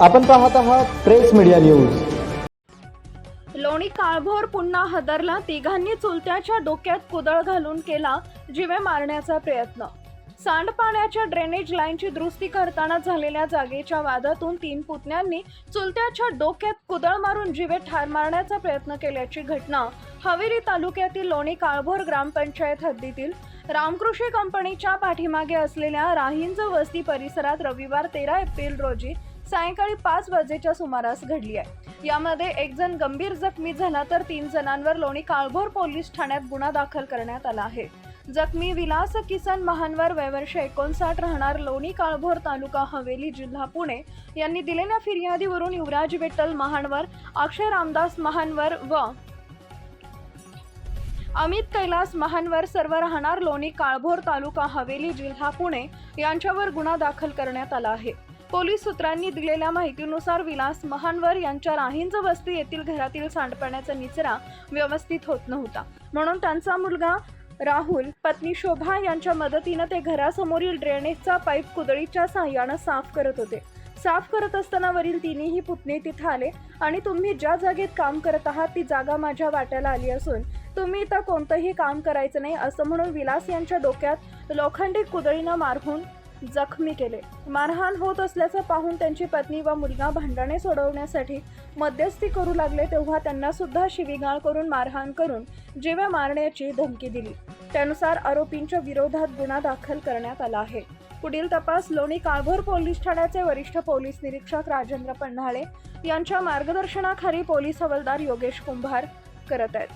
आपण पाहत आहात press media news. Loni Kalbhor पुन्हा हदरला तिघांनी चुलत्याच्या डोक्यात कुदळ घालून केला जिवे मारण्याचा प्रयत्न. सांडपाण्याच्या ड्रेनेज लाईनची दुरुस्ती करताना झालेल्या जागेच्या वादातून तीन पुतण्यांनी चुलत्याच्या डोक्यात कुदळ मारून जिवे ठार मारण्याचा प्रयत्न केल्याची घटना हवेरी तालुक्यातील लोणी काळभोर ग्रामपंचायत हद्दीतील रामकृषी कंपनीच्या पाठीमागे असलेल्या राहिंज वस्ती परिसरात रविवार तेरा एप्रिल रोजी सायंकाळी पाच वाजेच्या सुमारास घडली आहे. यामध्ये एक जण गंभीर जखमी झाला तर तीन जणांवर लोणी काळभोर पोलीस ठाण्यात गुन्हा दाखल करण्यात आला आहे. जखमी विलास किसन महानवर वयवर्ष एकोणसाठ राहणार लोणी काळभोर तालुका हवेली जिल्हा पुणे यांनी दिलेल्या फिर्यादीवरून युवराज विठ्ठल महानवर अक्षय रामदास महानवर व अमित कैलास महानवर सर्व राहणार लोणी काळभोर तालुका हवेली जिल्हा पुणे यांच्यावर गुन्हा दाखल करण्यात आला आहे. पोलीस सूत्रांनी दिलेल्या माहितीनुसार विलास महानवर यांच्या राहिंज वस्ती येथील घरातील सांडपाण्याचा निचरा व्यवस्थित होत नव्हता. म्हणून त्यांचा मुलगा राहुल पत्नी शोभा यांच्या मदतीनं ते घरासमोरील ड्रेनेजचा पाईप कुदळीच्या साह्यानं साफ करत होते. साफ करत असताना वरील तिन्ही पुतणे तिथं आले आणि तुम्ही ज्या जागेत काम करत आहात ती जागा माझ्या वाट्याला आली असून तुम्ही इथं कोणतंही काम करायचं नाही असं म्हणून विलास यांच्या डोक्यात लोखंडी कुदळीनं मारहून जखमी केले. मारहाण होत असल्याचं पाहून त्यांची पत्नी व मुलगा भांडणे सोडवण्यासाठी मध्यस्थी करू लागले तेव्हा त्यांना सुद्धा शिवीगाळ करून मारहाण करून जीवे मारण्याची धमकी दिली. त्यानुसार आरोपींच्या विरोधात गुन्हा दाखल करण्यात आला आहे. पुढील तपास लोणी काळभोर पोलीस ठाण्याचे वरिष्ठ पोलीस निरीक्षक राजेंद्र पन्हाळे यांच्या मार्गदर्शनाखाली पोलीस हवालदार योगेश कुंभार करत आहेत.